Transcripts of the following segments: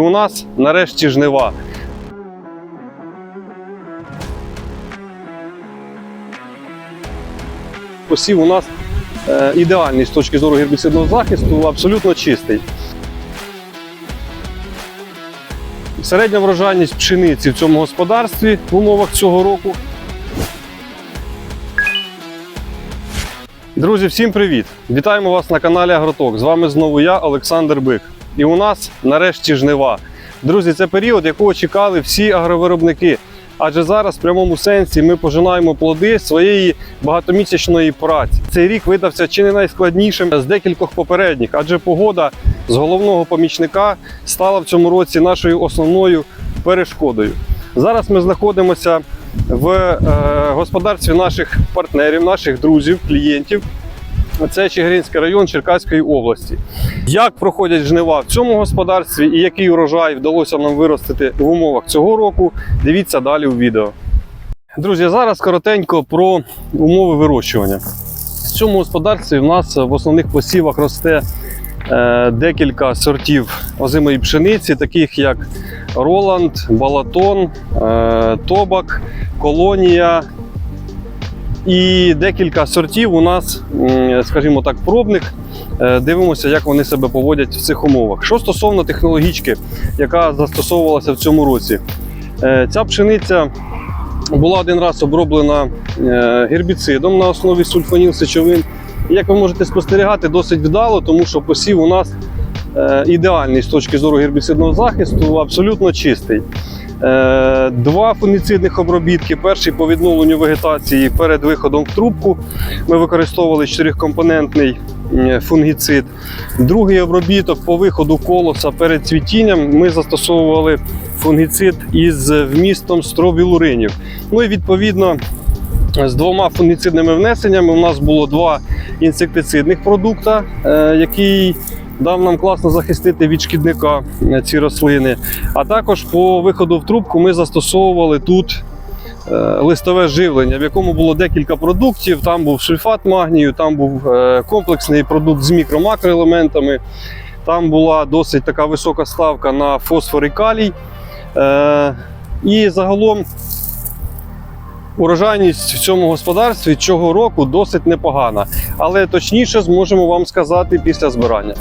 У нас нарешті жнива. Посів у нас е, ідеальний з точки зору гербіцидного захисту, абсолютно чистий. Середня врожайність пшениці в цьому господарстві в умовах цього року. Друзі, всім привіт! Вітаємо вас на каналі Агроток. З вами знову я, Олександр Бик. І у нас нарешті жнива. Друзі, це період, якого чекали всі агровиробники. Адже зараз, в прямому сенсі, ми пожинаємо плоди своєї багатомісячної праці. Цей рік видався чи не найскладнішим з декількох попередніх, адже погода з головного помічника стала в цьому році нашою основною перешкодою. Зараз ми знаходимося в е, господарстві наших партнерів, наших друзів, клієнтів. Це Чигиринський район Черкаської області. Як проходять жнива в цьому господарстві і який урожай вдалося нам виростити в умовах цього року, дивіться далі у відео. Друзі, зараз коротенько про умови вирощування. В цьому господарстві в нас в основних посівах росте е, декілька сортів озимої пшениці, таких як Роланд, Балатон, е, Тобак, Колонія. І декілька сортів у нас, скажімо так, пробних. Е, Дивимося, як вони себе поводять в цих умовах. Що стосовно технологічки, яка застосовувалася в цьому році, Е, ця пшениця була один раз оброблена е, гербіцидом на основі сульфоніл сечовин. Як ви можете спостерігати, досить вдало, тому що посів у нас ідеальний з точки зору гербіцидного захисту, абсолютно чистий. Е, Два фунгіцидних обробітки. Перший по відновленню вегетації перед виходом в трубку. Ми використовували чотирикомпонентний фунгіцид. Другий обробіток по виходу колоса перед цвітінням ми застосовували фунгіцид із вмістом стробілуринів. Ну і відповідно. З двома фунгіцидними внесеннями у нас було два інсектицидних продукта, е, який дав нам класно захистити від шкідника е, ці рослини. А також по виходу в трубку ми застосовували тут е, листове живлення, в якому було декілька продуктів. Там був сульфат магнію, там був е, комплексний продукт з мікро-макроелементами. Там була досить така висока ставка на фосфор і калій. І загалом урожайність в цьому господарстві цього року досить непогана. Але точніше зможемо вам сказати після збирання.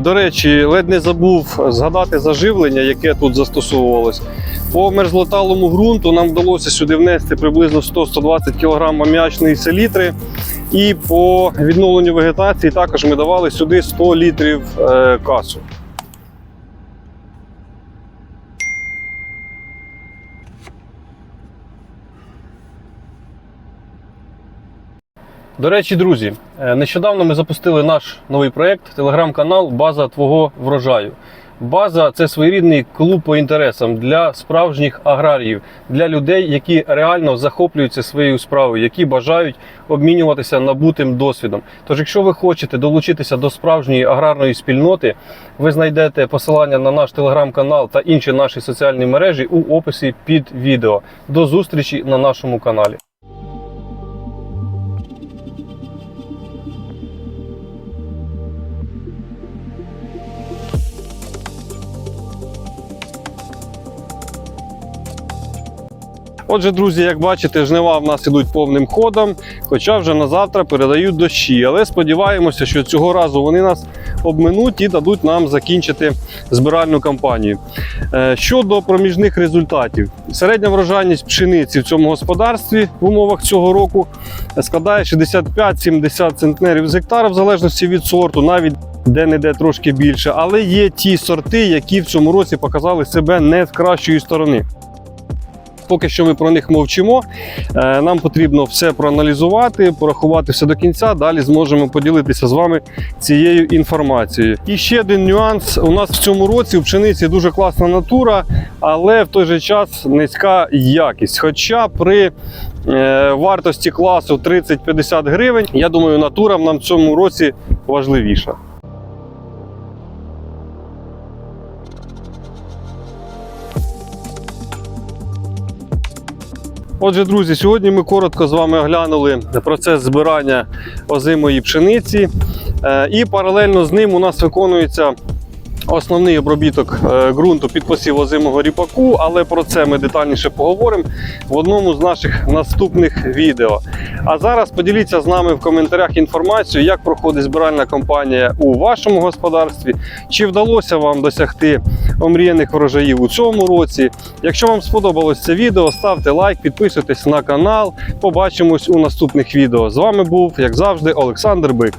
До речі, ледь не забув згадати заживлення, яке тут застосовувалось. По мерзлоталому ґрунту нам вдалося сюди внести приблизно 100-120 кг аміачної селітри. І по відновленню вегетації також ми давали сюди 100 літрів е, касу. До речі, друзі, е, нещодавно ми запустили наш новий проєкт, телеграм-канал База твого врожаю. База це своєрідний клуб по інтересам для справжніх аграріїв, для людей, які реально захоплюються своєю справою, які бажають обмінюватися набутим досвідом. Тож, якщо ви хочете долучитися до справжньої аграрної спільноти, ви знайдете посилання на наш телеграм-канал та інші наші соціальні мережі у описі під відео. До зустрічі на нашому каналі. Отже, друзі, як бачите, жнива в нас ідуть повним ходом, хоча вже на завтра передають дощі. Але сподіваємося, що цього разу вони нас обминуть і дадуть нам закінчити збиральну кампанію. Е, Щодо проміжних результатів, середня врожайність пшениці в цьому господарстві в умовах цього року складає 65-70 центнерів з гектара, в залежності від сорту, навіть де-не-де трошки більше. Але є ті сорти, які в цьому році показали себе не з кращої сторони. Поки що ми про них мовчимо. Е, Нам потрібно все проаналізувати, порахувати все до кінця. Далі зможемо поділитися з вами цією інформацією. І ще один нюанс: у нас в цьому році в пшениці дуже класна натура, але в той же час низька якість. Хоча при е, вартості класу 30-50 гривень, я думаю, натура нам в цьому році важливіша. Отже, друзі, сьогодні ми коротко з вами оглянули процес збирання озимої пшениці, Е, і паралельно з ним у нас виконується основний обробіток е, ґрунту під посів озимого ріпаку, але про це ми детальніше поговоримо в одному з наших наступних відео. А зараз поділіться з нами в коментарях інформацією, як проходить збиральна кампанія у вашому господарстві, чи вдалося вам досягти омріяних врожаїв у цьому році. Якщо вам сподобалось це відео, ставте лайк, підписуйтесь на канал. Побачимось у наступних відео. З вами був, як завжди, Олександр Бик.